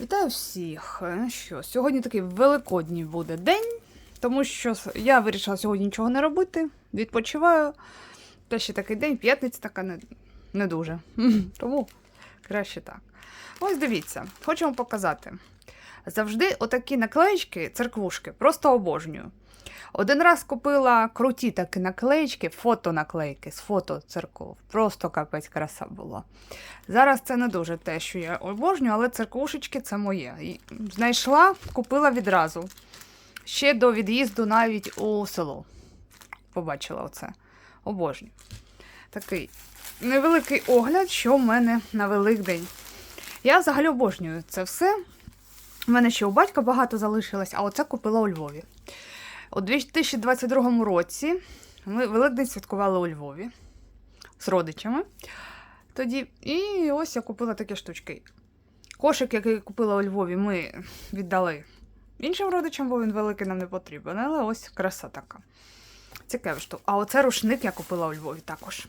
Вітаю всіх. Ну Що, сьогодні такий великодній буде день, тому що я вирішила сьогодні нічого не робити, відпочиваю. Та ще такий день, п'ятниця така не, не дуже. Тому краще так. Ось дивіться, хочемо показати. Завжди отакі наклеїчки, церквушки, просто обожнюю. Один раз купила круті такі наклеїчки, фотонаклейки з фото церков. Просто капець краса була. Зараз це не дуже те, що я обожнюю, але церквушечки це моє. І Знайшла, купила відразу. Ще до від'їзду навіть у село. Побачила оце. Обожнюю. Такий невеликий огляд, що в мене на Великдень. Я взагалі обожнюю це все. У мене ще у батька багато залишилось, а оце купила у Львові. У 2022 році ми Великдень святкували у Львові з родичами. Тоді, і ось я купила такі штучки. Кошик, який купила у Львові, ми віддали іншим родичам, бо він великий нам не потрібен. Але ось краса така. Цікаве штука. А оце рушник я купила у Львові також.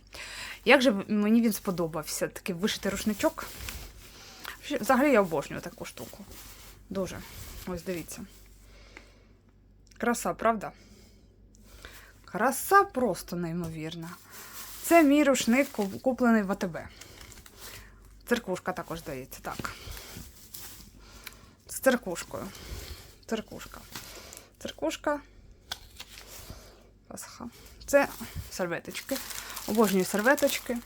Як же мені він сподобався, такий вишитий рушничок. Взагалі я обожнюю таку штуку. Дуже. Ось дивіться. Краса, правда? Краса просто неймовірна. Це мій рушник куплений в АТБ. Церквушка також здається, так. З церквушкою. Церквушка. Церквушка. Пасха. Це серветочки. Обожнюю серветочки.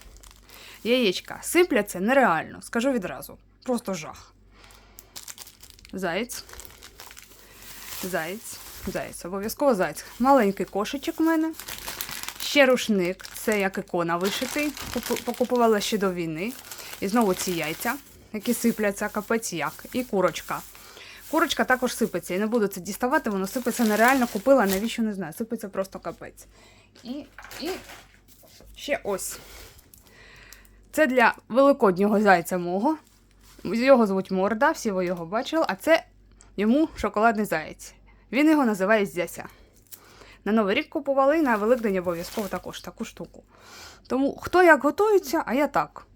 Яєчка. Сипляться нереально, скажу відразу. Просто жах. Заєць. Заєць. Заєць. Обов'язково заєць. Маленький кошечок у мене. Ще рушник, це як ікона вишитий. Покупувала ще до війни. І знову ці яйця, які сипляться, капець як. І курочка. Курочка також сипеться. Я не буду це діставати, воно сипеться нереально. Купила, навіщо не знаю. Сипеться просто капець. І, і ще ось. Це для великоднього зайця мого. Його звуть Морда, всі ви його бачили, а це йому шоколадний заєць. Він його називає Зяся. На Новий рік купували і на Великдень обов'язково також таку штуку. Тому хто як готується, а я так.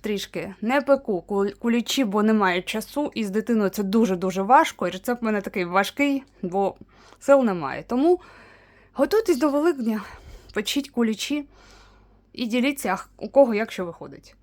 Трішки не пеку кулічі, бо немає часу, і з дитиною це дуже-дуже важко. І рецепт в мене такий важкий, бо сил немає. Тому готуйтесь до Великдня, печіть кулічі і діліться, у кого як що виходить.